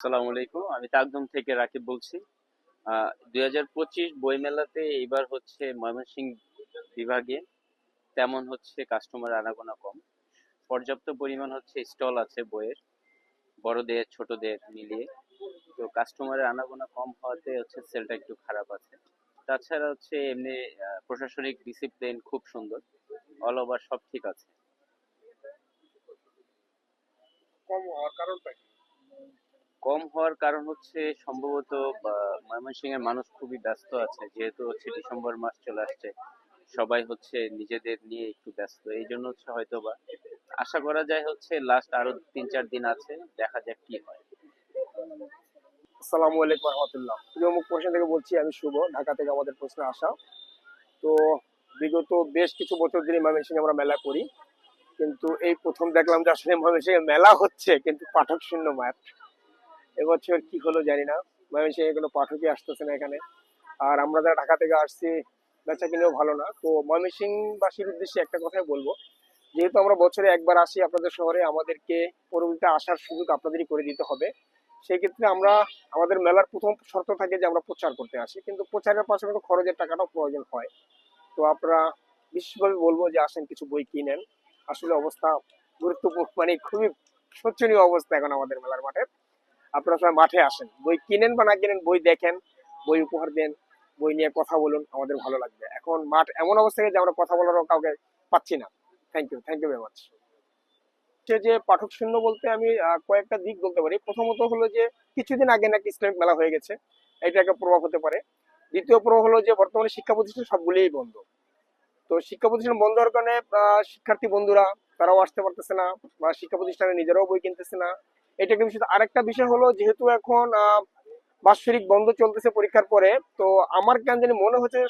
আসসালামু আমি তাকদম থেকে রাকিব বলছি। দুই হাজার পঁচিশ বইমেলাতে এইবার হচ্ছে ময়মনসিংহ বিভাগে তেমন হচ্ছে কাস্টমার আনাগোনা কম। পর্যাপ্ত পরিমাণ হচ্ছে স্টল আছে বইয়ের, বড়দের, ছোটদের মিলিয়ে। তো কাস্টমারের আনাগোনা কম হওয়াতে হচ্ছে সেলটা একটু খারাপ আছে। তাছাড়া হচ্ছে এমনি প্রশাসনিক ডিসিপ্লিন খুব সুন্দর। অল ওভার সব ঠিক আছে। কম হওয়ার কারণটা কম হওয়ার কারণ হচ্ছে সম্ভবত ময়মনসিংহ এর মানুষ খুবই ব্যস্ত আছে। যেহেতু হচ্ছে ডিসেম্বর মাস চলে আসছে, সবাই হচ্ছে নিজেদের নিয়ে একটু ব্যস্ত। এই জন্য হচ্ছে হয়তো বা আশা করা যায় হচ্ছে লাস্ট আরও তিন চার দিন আছে, দেখা যাক কি হয়। আসসালামু আলাইকুম রহমতুল্লাহ। প্রিয় মুখ প্রশ্ন থেকে বলছি, আমি শুভ, ঢাকা থেকে আমাদের প্রশ্নে আসা তো বিগত বেশ কিছু বছর ধরে ময়মনসিংহে আমরা মেলা করি, কিন্তু এই প্রথম দেখলাম যে আসলে ময়মনসিংহে মেলা হচ্ছে, কিন্তু পাঠক শূন্য মাঠ এবছর কি হলো জানি না। ময়মনসিংহে কোনো পাঠকই আসতেছে না এখানে। আর আমরা যারা ঢাকা থেকে আসছি, বেচা কিনেও ভালো না। তো ময়মনসিংহবাসীর উদ্দেশ্যে একটা কথাই বলব। যেহেতু আমরা বছরে একবার আসি আপনাদের শহরে, আমাদেরকে পরবর্তীতে আসার সুযোগ আপনাদেরই করে দিতে হবে। সেই ক্ষেত্রে আমরা, আমাদের মেলার প্রথম শর্ত থাকে যে আমরা প্রচার করতে আসি। কিন্তু প্রচারের পাশাপাশি খরচের টাকাটাও প্রয়োজন হয়। তো আপনারা বিশেষভাবে বলব যে আসেন কিছু বই কিনেন। আসলে অবস্থা গুরুত্বপূর্ণ মানে খুবই শোচনীয় অবস্থা এখন আমাদের মেলার মাঠে আপনারা সবাই মাঠে আসেন। বই কিনেন বা না কিনেন, বই দেখেন, বই উপহার দেন, বই নিয়ে কথা বলুন, আমাদের ভালো লাগবে। এখন মাঠ এমন অবস্থা যে আমরা কথা বলারও কাউকে পাচ্ছি না। Thank you thank you very much হচ্ছে যে পাঠক শূন্য বলতে আমি কয়েকটা দিক বলতে পারি। প্রথমত হলো যে, কিছুদিন আগে নাকি ইসলামিক মেলা হয়ে গেছে। এটা একটা প্রভাব হতে পারে। দ্বিতীয় প্রভাব হলো যে, বর্তমানে শিক্ষা প্রতিষ্ঠান সবগুলোই বন্ধ। তো শিক্ষা প্রতিষ্ঠান বন্ধ হওয়ার কারণে শিক্ষার্থী বন্ধুরা, তারাও আসতে পারতেছে না বা শিক্ষা প্রতিষ্ঠানে নিজেরাও বই কিনতেছে না। এটা একটা বিষয়। আরেকটা বিষয় হলো, যেহেতু এখন বাৎসরিক বন্ধ চলতেছে পরীক্ষার পরে, তো আমার কেন জানি মনে হচ্ছে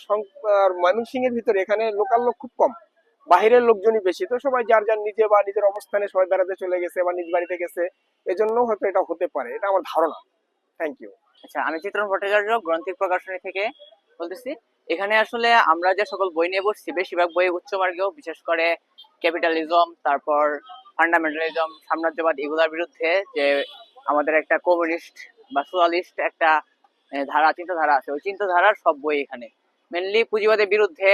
ময়মনসিং এর ভিতরে এখানে লোকাল লোক খুব কম। বাহিরের লোকজনই বেশি। তো সবাই যার যার নিজে বা নিজের অবস্থানে সবাই বেড়াতে চলে গেছে বা নিজ বাড়িতে গেছে, এজন্য হয়তো এটা হতে পারে। এটা আমার ধারণা। থ্যাংক ইউ আচ্ছা আমি চিত্রণ ভট্টাচার্য, গ্রন্থিক প্রকাশনী থেকে বলতেছি। এখানে আসলে আমরা যে সকল বই নিয়ে বসছি, বেশিরভাগ বই উচ্চমার্গীয় বিশেষ করে ক্যাপিটালিজম তারপর ফান্ডামেন্টালিজম সাম্রাজ্যবাদ এগুলোর বিরুদ্ধে যে আমাদের একটা কমিউনিস্ট বা সোশ্যালিস্ট একটা ধারা, চিন্তাধারা আছে। ওই চিন্তাধারার সব বই এখানে। মেনলি পুঁজিবাদের বিরুদ্ধে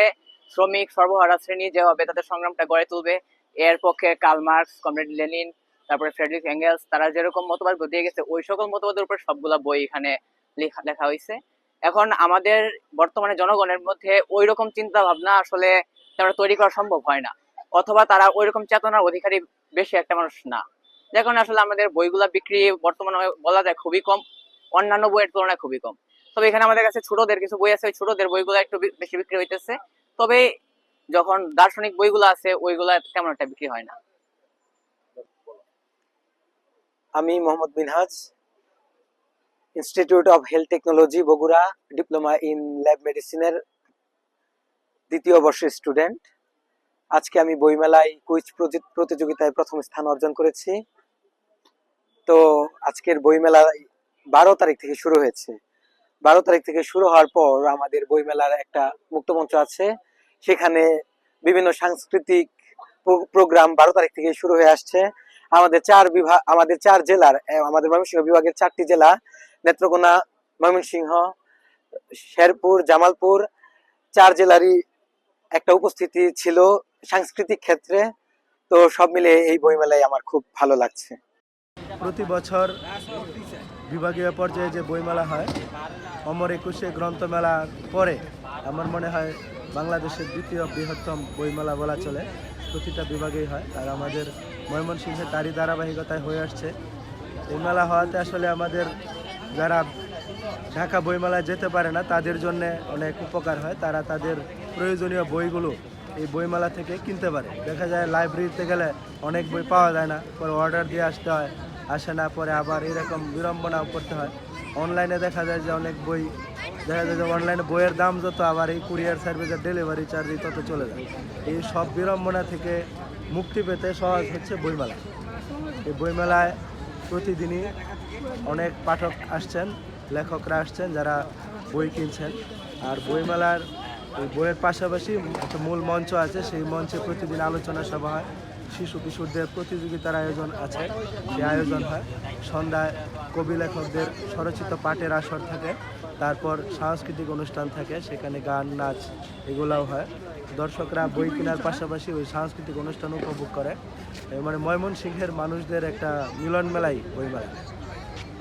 শ্রমিক, সর্বহারা শ্রেণি যেভাবে তাদের সংগ্রামটা গড়ে তুলবে, এর পক্ষে কার্ল মার্কস কমরেড লেনিন তারপরে ফ্রেডরিক এঙ্গেলস তারা যেরকম মতবাদ দিয়ে গেছে, ওই সকল মতবাদের উপর সবগুলা বই এখানে লেখা লেখা হয়েছে এখন আমাদের বর্তমানে জনগণের মধ্যে ওই রকম চিন্তা ভাবনা আসলে তৈরি করা সম্ভব হয় না। অথবা তারা ওই রকম চেতনার অধিকারী বেশি একটা মানুষ না। যে কারণে আসলে আমাদের বইগুলা বিক্রি বর্তমানে বলা যায় খুবই কম, অন্যান্য বইয়ের তুলনায় খুবই কম। তবে এখানে আমাদের কাছে ছোটদের কিছু বই আছে, ওই ছোটদের বইগুলো একটু বেশি বিক্রি হইতেছে। তবে যখন দার্শনিক বইগুলো আছে, ওইগুলা তেমন একটা বিক্রি হয় না। আমি Mohammad Minhaj institute of health technology Bogura diploma in lab মেডিসিনের দ্বিতীয় বর্ষের স্টুডেন্ট আজকে আমি বইমেলায় কুইজ প্রতি- প্রতিযোগিতায় প্রথম স্থান অর্জন করেছি। তো আজকের বইমেলা বারো তারিখ থেকে শুরু হয়েছে। বারো তারিখ থেকে শুরু হওয়ার পর আমাদের বইমেলার একটা মুক্তমঞ্চ আছে। সেখানে বিভিন্ন সাংস্কৃতিক প্রোগ্রাম বারো তারিখ থেকে শুরু হয়ে আসছে। আমাদের চার বিভাগ আমাদের চার জেলার আমাদের ময়মনসিংহ বিভাগের চারটি জেলা, নেত্রকোনা, ময়মনসিংহ, শেরপুর, জামালপুর, চার জেলারই একটা উপস্থিতি ছিল। সাংস্কৃতিক ক্ষেত্রে তো সব মিলে এই বইমেলায় আমার খুব ভালো লাগছে। প্রতি বছর বিভাগীয় পর্যায়ে যে বইমেলা হয়, অমর একুশে গ্রন্থমেলা পরে আমার মনে হয় বাংলাদেশের দ্বিতীয় বৃহত্তম বইমেলা বলা চলে। প্রতিটা বিভাগেই হয়, আর আমাদের ময়মনসিংহে তারই ধারাবাহিকতায় হয়ে আসছে। এই মেলা হওয়াতে আসলে আমাদের যারা ঢাকা বইমেলায় যেতে পারে না, তাদের জন্য অনেক উপকার হয়। তারা তাদের প্রয়োজনীয় বইগুলো এই বইমেলা থেকে কিনতে পারে। দেখা যায় লাইব্রেরিতে গেলে অনেক বই পাওয়া যায় না, পরে অর্ডার দিয়ে আসতে হয়, আসে না, পরে আবার এরকম বিড়ম্বনাও করতে হয়। অনলাইনে দেখা যায় যে অনেক বই, দেখা যায় যে অনলাইনে বইয়ের দাম যত, আবার এই কুরিয়ার সার্ভিসের ডেলিভারি চার্জ তত চলে যায়। এই সব বিড়ম্বনা থেকে মুক্তি পেতে সহজ হচ্ছে বইমেলা। এই বইমেলায় প্রতিদিনই অনেক পাঠক আসছেন, লেখকরা আসছেন যারা বই কিনছেন। আর বইমেলার এই বইয়ের পাশাপাশি একটা মূল মঞ্চ আছে, সেই মঞ্চে প্রতিদিন আলোচনা সভা হয়। শিশু কিশোরদের প্রতিযোগিতার আয়োজন আছে, সে আয়োজন হয়। সন্ধ্যায় কবি লেখকদের স্বরচিত পাঠের আসর থাকে, তারপর সাংস্কৃতিক অনুষ্ঠান থাকে, সেখানে গান, নাচ এগুলাও হয়। দর্শকরা বই কেনার পাশাপাশি ওই সাংস্কৃতিক অনুষ্ঠান উপভোগ করে। মানে ময়মনসিংহের মানুষদের একটা মিলন মেলাই বই মেলা।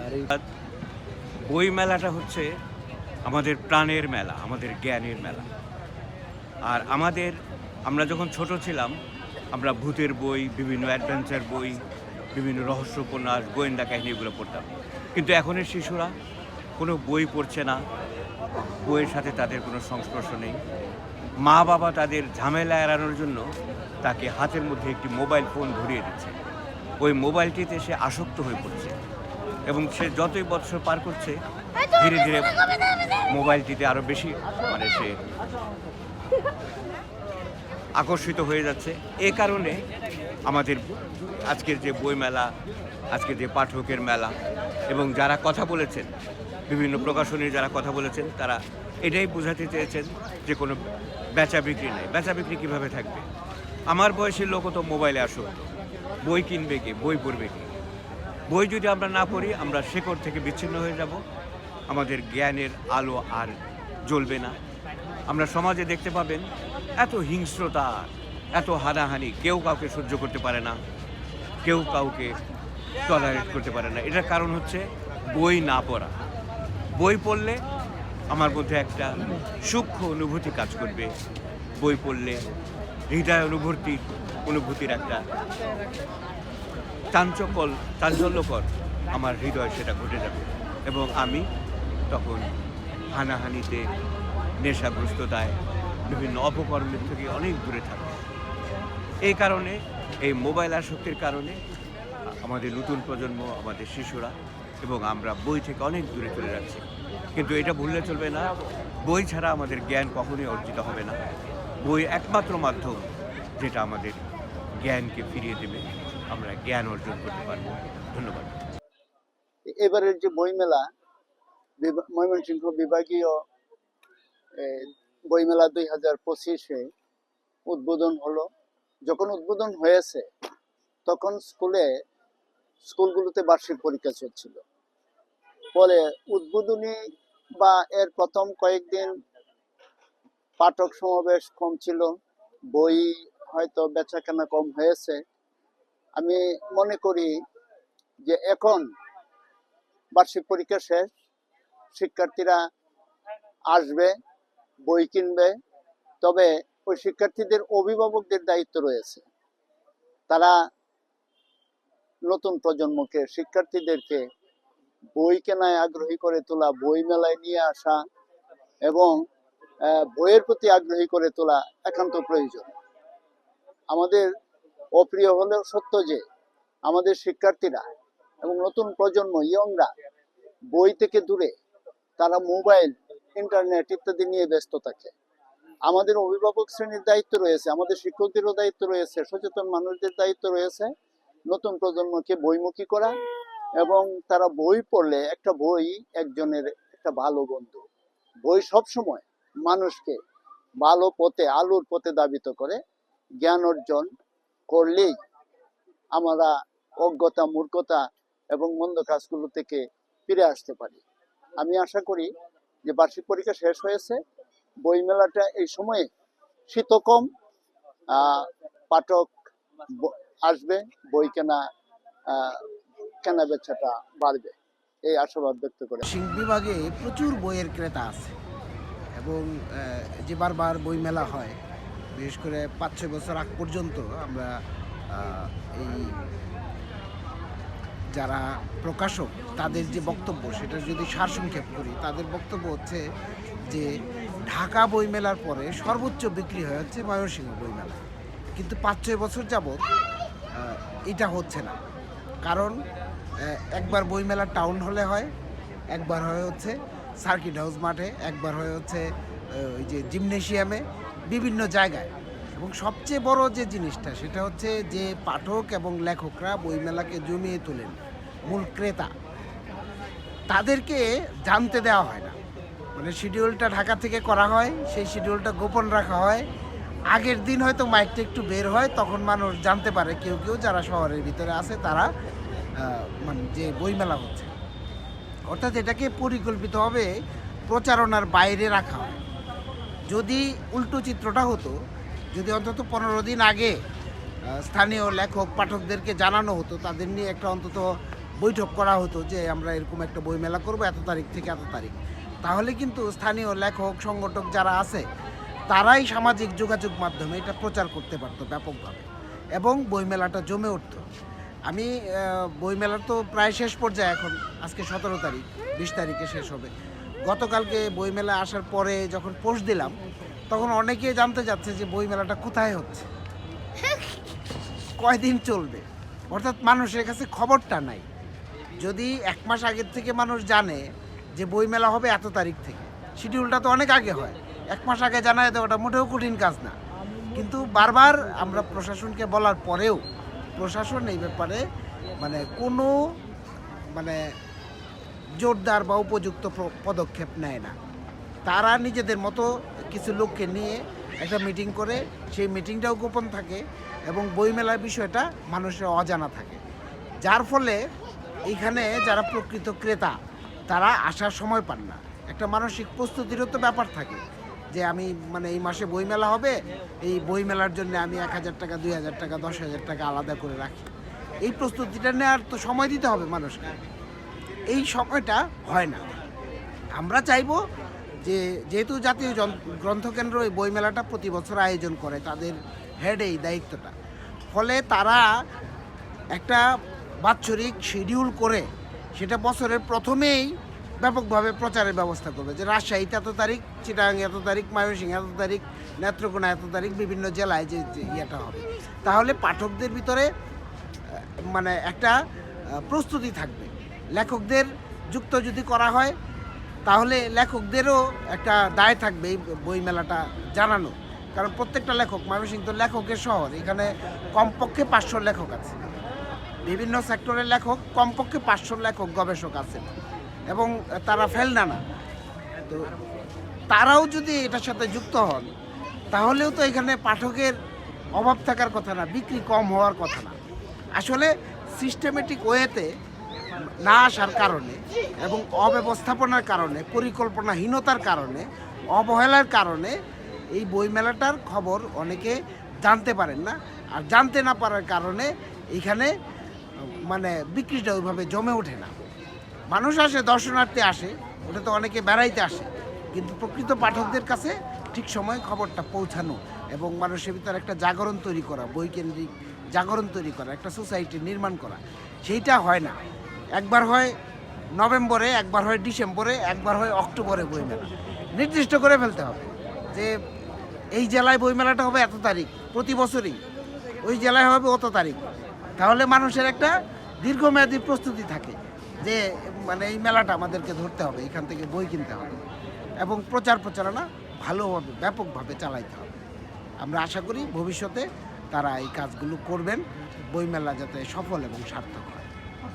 আর এই বই মেলাটা হচ্ছে আমাদের প্রাণের মেলা, আমাদের জ্ঞানের মেলা। আর আমাদের, আমরা যখন ছোট ছিলাম, আমরা ভূতের বই, বিভিন্ন অ্যাডভেঞ্চার বই, বিভিন্ন রহস্য উপন্যাস গোয়েন্দা কাহিনী এগুলো পড়তাম। কিন্তু এখনের শিশুরা কোনো বই পড়ছে না, বইয়ের সাথে তাদের কোনো সংস্পর্শ নেই। মা বাবা তাদের ঝামেলা এড়ানোর জন্য তাকে হাতের মধ্যে একটি মোবাইল ফোন ধরিয়ে দিচ্ছে। ওই মোবাইলটিতে সে আসক্ত হয়ে পড়ছে এবং সে যতই বছর পার করছে, ধীরে ধীরে মোবাইলটিতে আরও বেশি মানে সে আকর্ষিত হয়ে যাচ্ছে। এ কারণে আমাদের আজকের যে বই মেলা আজকের যে পাঠকের মেলা এবং যারা কথা বলেছেন, বিভিন্ন প্রকাশনীর যারা কথা বলেছেন, তারা এটাই বোঝাতে চেয়েছেন যে কোনো বেচা বিক্রি নেই। বেচা বিক্রি কীভাবে থাকবে? আমার বয়সী লোকও তো মোবাইলে আসক্ত। বই কিনবে কি? বই পড়বে কি? বই যদি আমরা না পড়ি, আমরা শেকড় থেকে বিচ্ছিন্ন হয়ে যাব। আমাদের জ্ঞানের আলো আর জ্বলবে না। আমরা সমাজে দেখতে পাবেন এত হিংস্রতা, এত হানাহানি। কেউ কাউকে সহ্য করতে পারে না, কেউ কাউকে টলারেট করতে পারে না। এটার কারণ হচ্ছে বই না পড়া। বই পড়লে আমার মধ্যে একটা সূক্ষ্ম অনুভূতি কাজ করবে। বই পড়লে হৃদয় অনুভূতির অনুভূতির একটা চাঞ্চকল, চাঞ্চল্যকর আমার হৃদয় সেটা ঘটে যাবে। এবং আমি তখন হানাহানিতে নেশাগ্রস্ততায়, বিভিন্ন অপকর্মের থেকে অনেক দূরে থাকে। এই কারণে, এই মোবাইল আসক্তির কারণে, আমাদের নতুন প্রজন্ম, আমাদের শিশুরা এবং আমরা বই থেকে অনেক দূরে চলে যাচ্ছি। কিন্তু এটা ভুললে চলবে না। বই ছাড়া আমাদের জ্ঞান কখনোই অর্জিত হবে না। বই একমাত্র মাধ্যম যেটা আমাদের জ্ঞানকে ফিরিয়ে দেবে। আমরা জ্ঞান অর্জন করতে পারব। ধন্যবাদ। এবারের যে বইমেলা ময়মনসিংহ বিভাগীয় বইমেলা দুই হাজার পঁচিশে উদ্বোধন হলো। যখন উদ্বোধন হয়েছে, তখন স্কুলে, স্কুলগুলোতে বার্ষিক পরীক্ষা চলছিল। ফলে উদ্বোধনী বা এর প্রথম কয়েকদিন পাঠক সমাবেশ কম ছিল, বই হয়তো বেচাকেনা কম হয়েছে। আমি মনে করি যে এখন বার্ষিক পরীক্ষা শেষ, শিক্ষার্থীরা আসবে। বই কিনবে। তবে ওই শিক্ষার্থীদের অভিভাবকদের দায়িত্ব রয়েছে। তারা নতুন প্রজন্মকে, শিক্ষার্থীদেরকে বই কেনায় আগ্রহী করে তোলা, বই মেলায় নিয়ে আসা এবং বইয়ের প্রতি আগ্রহী করে তোলা একান্ত প্রয়োজন। আমাদের অপ্রিয় হলেও সত্য যে, আমাদের শিক্ষার্থীরা এবং নতুন প্রজন্ম, ইয়ংরা বই থেকে দূরে, তারা মোবাইল ইন্টারনেট ইত্যাদি নিয়ে ব্যস্ত থাকে। আমাদের অভিভাবক শ্রেণির দায়িত্ব রয়েছে, আমাদের শিক্ষকদেরও দায়িত্ব রয়েছে, সচেতন মানুষদের দায়িত্ব রয়েছে নতুন প্রজন্মকে বইমুখী করা এবং তারা বই পড়লে একটা বই একজনের একটা ভালো বন্ধু। বই সবসময় মানুষকে ভালো পথে, আলোর পথে দাবিত করে, জ্ঞান অর্জন করলেই আমরা অজ্ঞতা, মূর্খতা এবং মন্দ কাজগুলো থেকে ফিরে আসতে পারি। আমি আশা করি যে বার্ষিক পরীক্ষা শেষ হয়েছে, বইমেলাটা এই সময়ে শীত কম পাঠক আসবে, বই কেনা কেনা বেচাটা বাড়বে। এই আশাবাদ ব্যক্ত করে। সিং বিভাগে প্রচুর বইয়ের ক্রেতা আছে এবং যে বারবার বই মেলা হয়, বিশেষ করে পাঁচ ছয় বছর আগ পর্যন্ত আমরা এই যারা প্রকাশক, তাদের যে বক্তব্য, সেটা যদি সারসংক্ষেপ করি, তাদের বক্তব্য হচ্ছে যে ঢাকা বইমেলার পরে সর্বোচ্চ বিক্রি হয়ে হচ্ছে ময়মনসিংহ বইমেলা। কিন্তু পাঁচ ছয় বছর যাবৎ এটা হচ্ছে না। কারণ একবার বইমেলা টাউন হলে হয়, একবার হয় হচ্ছে সার্কিট হাউস মাঠে, একবার হয়ে হচ্ছে ওই যে জিমনেশিয়ামে, বিভিন্ন জায়গায়। এবং সবচেয়ে বড় যে জিনিসটা, সেটা হচ্ছে যে পাঠক এবং লেখকরা বইমেলাকে জমিয়ে তোলেন, মূল ক্রেতা। তাদেরকে জানতে দেওয়া হয় না। মানে শিডিউলটা ঢাকা থেকে করা হয়, সেই শিডিউলটা গোপন রাখা হয়। আগের দিন হয়তো মাইকটা একটু বের হয়, তখন মানুষ জানতে পারে, কেউ কেউ যারা শহরের ভিতরে আছে, তারা মানে যে বইমেলা হচ্ছে। অর্থাৎ এটাকে পরিকল্পিতভাবে প্রচারণার বাইরে রাখা হয়। যদি উল্টো চিত্রটা হতো যদি অন্তত পনেরো দিন আগে স্থানীয় লেখক, পাঠকদেরকে জানানো হতো, তাদের নিয়ে একটা অন্তত বৈঠক করা হতো যে আমরা এরকম একটা বইমেলা করব এত তারিখ থেকে এত তারিখ। তাহলে কিন্তু স্থানীয় লেখক, সংগঠক যারা আছে, তারাই সামাজিক যোগাযোগ মাধ্যমে এটা প্রচার করতে পারতো ব্যাপকভাবে এবং বইমেলাটা জমে উঠতো। আমি বইমেলার তো প্রায় শেষ পর্যায়ে এখন, আজকে সতেরো তারিখ, বিশ তারিখে শেষ হবে। গতকালকে বইমেলা আসার পরে যখন পোস্ট দিলাম তখন অনেকে জানতে যাচ্ছে যে বইমেলাটা কোথায় হচ্ছে। কয়দিন চলবে? অর্থাৎ মানুষের কাছে খবরটা নাই। যদি এক মাস আগের থেকে মানুষ জানে যে বইমেলা হবে এত তারিখ থেকে, শিডিউলটা তো অনেক আগে হয়। এক মাস আগে জানায় দেওয়াটা মোটেও কঠিন কাজ না। কিন্তু বারবার আমরা প্রশাসনকে বলার পরেও প্রশাসন এই ব্যাপারে মানে কোনো মানে জোরদার বা উপযুক্ত পদক্ষেপ নেয় না। তারা নিজেদের মতো কিছু লোককে নিয়ে একটা মিটিং করে, সেই মিটিংটাও গোপন থাকে এবং বইমেলার বিষয়টা মানুষের অজানা থাকে। যার ফলে এইখানে যারা প্রকৃত ক্রেতা, তারা আসার সময় পান না। একটা মানসিক প্রস্তুতিরও তো ব্যাপার থাকে যে আমি মানে এই মাসে বইমেলা হবে, এই বইমেলার জন্য আমি এক হাজার টাকা, দুই হাজার টাকা, দশ হাজার টাকা আলাদা করে রাখি। এই প্রস্তুতিটা নেওয়ার তো সময় দিতে হবে মানুষকে। এই সময়টা হয় না। আমরা চাইব যে যেহেতু জাতীয় গ্রন্থকেন্দ্র এই বইমেলাটা প্রতি বছর আয়োজন করে, তাদের হেড এই দায়িত্বটা। ফলে তারা একটা বাৎসরিক শিডিউল করে, সেটা বছরের প্রথমেই ব্যাপকভাবে প্রচারের ব্যবস্থা করবে যে রাজশাহীতে এত তারিখ চিটাং এত তারিখ, ময়মনসিংহ এত তারিখ, নেত্রকোনা এত তারিখ, বিভিন্ন জেলায় যে ইয়েটা হবে। তাহলে পাঠকদের ভিতরে মানে একটা প্রস্তুতি থাকবে। লেখকদের যুক্ত যদি করা হয় তাহলে লেখকদেরও একটা দায় থাকবে এই বইমেলাটা জানানো। কারণ প্রত্যেকটা লেখক, ময়মনসিংহ তো লেখকের শহর, এখানে কমপক্ষে পাঁচশো লেখক আছে। বিভিন্ন সেক্টরের লেখক, কমপক্ষে পাঁচশো লেখক গবেষক আছেন। এবং তারা ফেলনা না তো তারাও যদি এটার সাথে যুক্ত হন, তাহলেও তো এখানে পাঠকের অভাব থাকার কথা না, বিক্রি কম হওয়ার কথা না। আসলে সিস্টেমেটিক ওয়েতে না আসার কারণে এবং অব্যবস্থাপনার কারণে, পরিকল্পনাহীনতার কারণে, অবহেলার কারণে এই বইমেলাটার খবর অনেকে জানতে পারেন না। আর জানতে না পারার কারণে এইখানে মানে বিক্রিটা ওইভাবে জমে ওঠে না। মানুষ আসে, দর্শনার্থী আসে, ওটা তো অনেকে বেড়াইতে আসে। কিন্তু প্রকৃত পাঠকদের কাছে ঠিক সময় খবরটা পৌঁছানো এবং মানুষের ভিতরে একটা জাগরণ তৈরি করা বইকেন্দ্রিক জাগরণ তৈরি করা, একটা সোসাইটি নির্মাণ করা, সেইটা হয় না। একবার হয় নভেম্বরে, একবার হয় ডিসেম্বরে, একবার হয় অক্টোবরে বইমেলা। নির্দিষ্ট করে ফেলতে হবে যে এই জেলায় বইমেলাটা হবে এত তারিখ, প্রতি বছরই। ওই জেলায় হবে অত তারিখ। তাহলে মানুষের একটা দীর্ঘমেয়াদী প্রস্তুতি থাকে যে মানে এই মেলাটা আমাদেরকে ধরতে হবে, এখান থেকে বই কিনতে হবে। এবং প্রচার প্রচারণা ভালোভাবে, ব্যাপকভাবে চালাইতে হবে। আমরা আশা করি ভবিষ্যতে তারা এই কাজগুলো করবেন, বইমেলা যাতে সফল এবং সার্থক হয়।